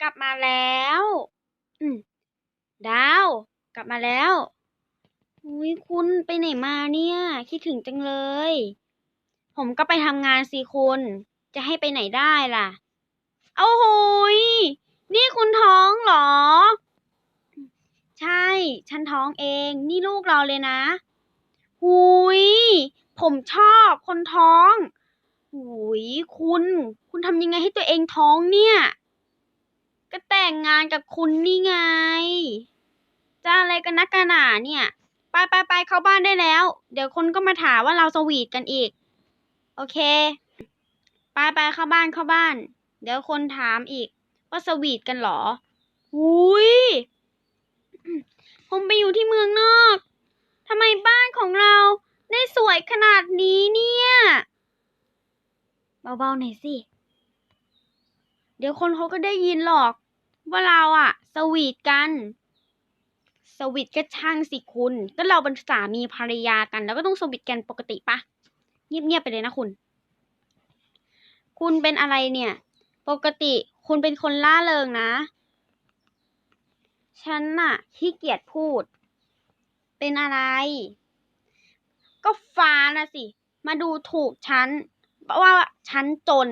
กลับมาแล้ว อืมดาว กลับมาแล้วอุ้ยคุณไปไหนมาเนี่ย คิดถึงจังเลย ผมก็ไปทำงานสิคุณ จะให้ไปไหนได้ล่ะเอาโหยนี่คุณท้องเหรอ ใช่ ฉันท้องเอง นี่ลูกเราเลยนะหุยผมชอบคนท้องหุยคุณ คุณทำยังไงให้ตัวเองท้องเนี่ย ก็แต่งงานกับคุณนี่ไง จะอะไรกันนักกันหนาเนี่ย ไปไปไปเข้าบ้านได้แล้ว เดี๋ยวคนก็มาถามว่าเราสวีทกันอีก โอเค ไปไปเข้าบ้านเข้าบ้าน เดี๋ยวคนถามอีก ว่าสวีทกันเหรอหุยผมไปอยู่ที่เมืองนอกทำไมบ้านของเราได้สวยขนาดนี้เนี่ย เบาๆหน่อยสิ เดี๋ยวคนเขาก็ได้ยินหรอก ว่าเราอะสวีทกัน สวีทก็ช่างสิคุณ ก็เราเป็นสามีภรรยากัน แล้วก็ต้องสวีทกันปกติปะเงียบๆไปเลยนะคุณ คุณเป็นอะไรเนี่ย ปกติคุณเป็นคนล่าเริงนะ ฉันน่ะขี้เกียจพูด เป็นอะไร ก็ฟ้านะสิ มาดูถูกฉันว่าฉันจน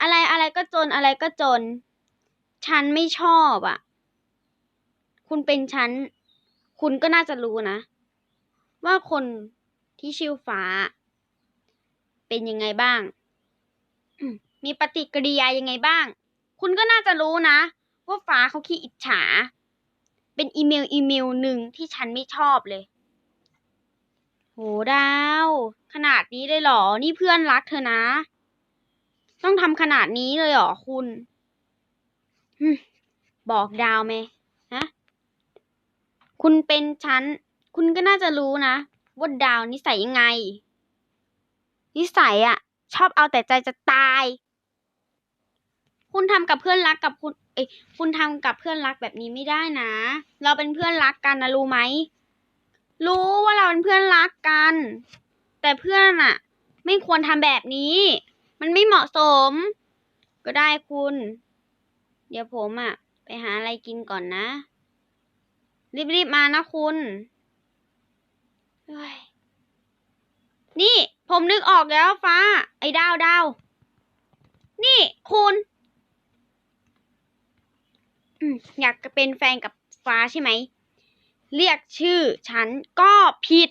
อะไรอะไรก็จนอะไรก็จน ฉันไม่ชอบอะ คุณเป็นฉัน คุณก็น่าจะรู้นะ ว่าคนที่ชื่อฟ้า เป็นยังไงบ้าง มีปฏิกิริยายังไงบ้าง คุณก็น่าจะรู้นะ ว่าฟ้าเขาขี้อิจฉา เป็นอีเมลอีเมลหนึ่งที่ฉันไม่ชอบเลยโหดาว ขนาดนี้เลยเหรอ นี่เพื่อนรักเธอนะ ต้องทำขนาดนี้เลยเหรอคุณ บอกดาวไหมฮะ คุณเป็นฉัน คุณก็น่าจะรู้นะว่าดาวนิสัยยังไง นิสัยอะชอบเอาแต่ใจจะตาย คุณทำกับเพื่อนรักกับคุณ เอ้ยคุณทำกับเพื่อนรักแบบนี้ไม่ได้นะ เราเป็นเพื่อนรักกันนะรู้ไหม รู้ว่าเราเป็นเพื่อนรักกัน แต่เพื่อนอะไม่ควรทำแบบนี้ มันไม่เหมาะสม ก็ได้คุณ เดี๋ยวผมอะไปหาอะไรกินก่อนนะ รีบๆมานะคุณนี่ ผมนึกออกแล้วฟ้า ไอ้ดาวดาวนี่คุณอยากเป็นแฟนกับฟ้าใช่ไหม เรียกชื่อฉันก็ผิด